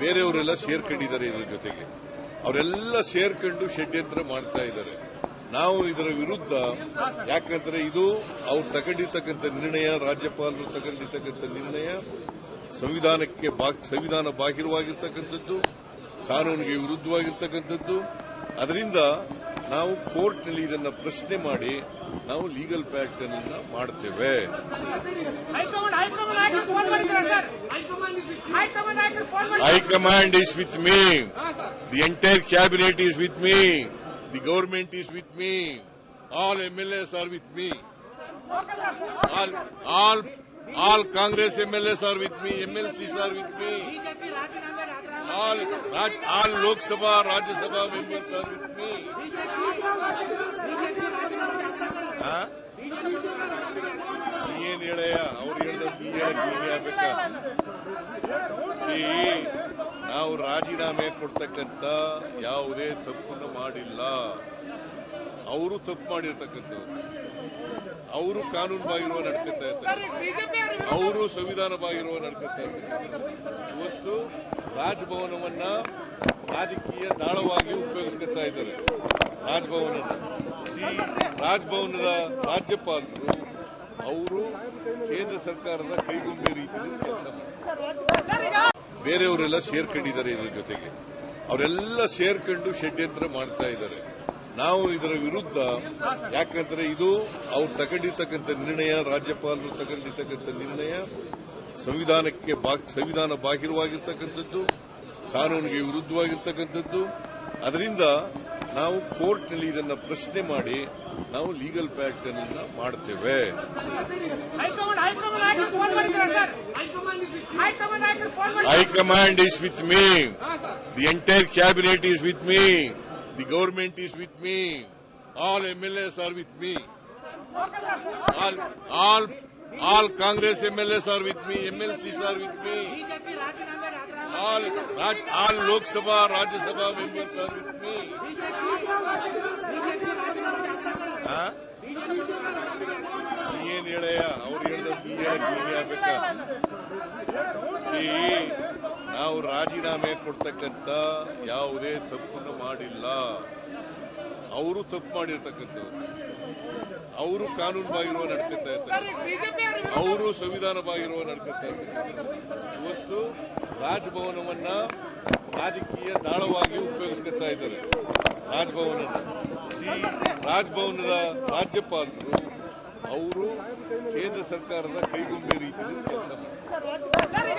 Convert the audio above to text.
ಬೇರೆಯವರೆಲ್ಲ ಸೇರ್ಕೊಂಡಿದ್ದಾರೆ ಇದ್ರ ಜೊತೆಗೆ. ಅವರೆಲ್ಲ ಸೇರ್ಕೊಂಡು ಷಡ್ಯಂತ್ರ ಮಾಡ್ತಾ ಇದ್ದಾರೆ. ನಾವು ಇದರ ವಿರುದ್ಧ ಯಾಕಂದ್ರೆ ಇದು ಅವ್ರು ತಗೊಂಡಿರ್ತಕ್ಕಂಥ ನಿರ್ಣಯ, ರಾಜ್ಯಪಾಲರು ತಗೊಂಡಿರ್ತಕ್ಕಂಥ ನಿರ್ಣಯ, ಸಂವಿಧಾನಕ್ಕೆ ಸಂವಿಧಾನ ಬಾಹಿರವಾಗಿರ್ತಕ್ಕಂಥದ್ದು, ಕಾನೂನಿಗೆ ವಿರುದ್ಧವಾಗಿರ್ತಕ್ಕಂಥದ್ದು. ಅದರಿಂದ ನಾವು ಕೋರ್ಟ್ನಲ್ಲಿ ಇದನ್ನ ಪ್ರಶ್ನೆ ಮಾಡಿ ನಾವು ಲೀಗಲ್ ಫ್ಯಾಕ್ಟ್ ಅನ್ನ ಮಾಡ್ತೇವೆ ಹೈಕಮಾಂಡ್ ಹೈಕಮಾಂಡ್ ನಾಯಕರು ಫೋನ್ ಮಾಡಿದ್ರ ಸರ್ ಹೈಕಮಾಂಡ್ ನಾಯಕರು ಫೋನ್ ಮಾಡಿ ಹೈಕಮಾಂಡ್ is with me. ಹಾ sir The entire cabinet is with me. The government is with me. All MLAs are with me. All, all, all Congress MLAs are with me. MLCs are with me. BJP ರಾಜೀನಾಮೆ ರಾಜೀನಾಮೆ All, Raj- all Lok Sabha, Rajya Sabha members are with me. ಹಾ? ಏನ್ ಹೇಳಯ್ಯ ಅವ್ರು ಹೇಳ್ದಂಗೆ ನೀ ಹೇಳಕ್ ನೀನೇ ಆಗ್ಬೇಕಾ See, ನಾವು ರಾಜೀನಾಮೆ ಕೊಡ್ತಕ್ಕಂತ ಯಾವುದೇ ತಪ್ಪನ್ನು ಮಾಡಿಲ್ಲ. ಅವರು ತಪ್ಪು ಮಾಡಿರ್ತಕ್ಕಂಥವ್ರು. ಅವರು ಕಾನೂನು ಬಾಗಿರುವ ನಡ್ಕೊತಾ ಇರ್ತಾರೆ ಅವರು ಸಂವಿಧಾನ ಬಾಗಿರುವ ನಡ್ಕೊತಾ ಇರ್ತಾರೆ ಇವತ್ತು ರಾಜಭವನವನ್ನ ರಾಜಕೀಯ ದಾಳವಾಗಿ ಉಪಯೋಗಿಸ್ಕೊತಾ ಇದ್ದಾರೆ. ರಾಜಭವನ ಸಿ ರಾಜಭವನದ ರಾಜ್ಯಪಾಲರು ಅವರು ಕೇಂದ್ರ ಸರ್ಕಾರದ ಕೈಗೊಂಬೆ ರೀತಿಯಲ್ಲಿ ಕೆಲಸ ಮಾಡ್ತಾರೆ. ಬೇರೆಯವರೆಲ್ಲ ಸೇರ್ಕೊಂಡಿದ್ದಾರೆ ಇದ್ರ ಜೊತೆಗೆ. ಅವರೆಲ್ಲ ಸೇರ್ಕೊಂಡು ಷಡ್ಯಂತ್ರ ಮಾಡ್ತಾ ಇದ್ದಾರೆ. ನಾವು ಇದರ ವಿರುದ್ಧ, ಯಾಕಂದ್ರೆ ಇದು ಅವ್ರು ತಗೊಂಡಿರ್ತಕ್ಕಂಥ ನಿರ್ಣಯ, ರಾಜ್ಯಪಾಲರು ತಗೊಂಡಿರ್ತಕ್ಕಂಥ ನಿರ್ಣಯ, ಸಂವಿಧಾನಕ್ಕೆ ಸಂವಿಧಾನ ಬಾಹಿರವಾಗಿರ್ತಕ್ಕಂಥದ್ದು, ಕಾನೂನಿಗೆ ವಿರುದ್ಧವಾಗಿರ್ತಕ್ಕಂಥದ್ದು. ಅದರಿಂದ ನಾವು ಕೋರ್ಟ್ನಲ್ಲಿ ಇದನ್ನ ಪ್ರಶ್ನೆ ಮಾಡಿ ನಾವು ಲೀಗಲ್ ಫ್ಯಾಕ್ಟ್ ಅನ್ನ ಮಾಡ್ತೇವೆ. High command is with phone the sir. Cabinet is phone me the government is with me all M L S are with me. The all Congress M L S are with me M L C sir with me all all Lok Sabha Rajya Sabha members are with me ಏನ್ ಹೇಳಯ? ಅವ್ರು ಹೇಳಿದ್ರೆ ಆಗ್ಬೇಕ? ನಾವು ರಾಜೀನಾಮೆ ಕೊಡ್ತಕ್ಕಂಥ ಯಾವುದೇ ತಪ್ಪನ್ನು ಮಾಡಿಲ್ಲ. ಅವರು ತಪ್ಪು ಮಾಡಿರ್ತಕ್ಕಂಥವ್ರು. ಅವರು ಕಾನೂನು ಬಾಗಿರುವ ನಡ್ಕೊತಾ ಇರ್ತಾರೆ ಅವರು ಸಂವಿಧಾನ ಬಾಗಿರುವ ನಡ್ಕೊತಾ ಇದ್ದಾರೆ. ಇವತ್ತು ರಾಜಭವನವನ್ನ ರಾಜಕೀಯ ದಾಳವಾಗಿ ಉಪಯೋಗಿಸ್ಕೊತಾ ಇದ್ದಾರೆ. ರಾಜಭವನ ಸಿ. ರಾಜಭವನದ ರಾಜ್ಯಪಾಲರು, ಅವರು ಕೇಂದ್ರ ಸರ್ಕಾರದ ಕೈಗೊಂಬೆ ರೀತಿಯಲ್ಲಿ ಕೆಲಸ ಮಾಡ್ತಾರೆ.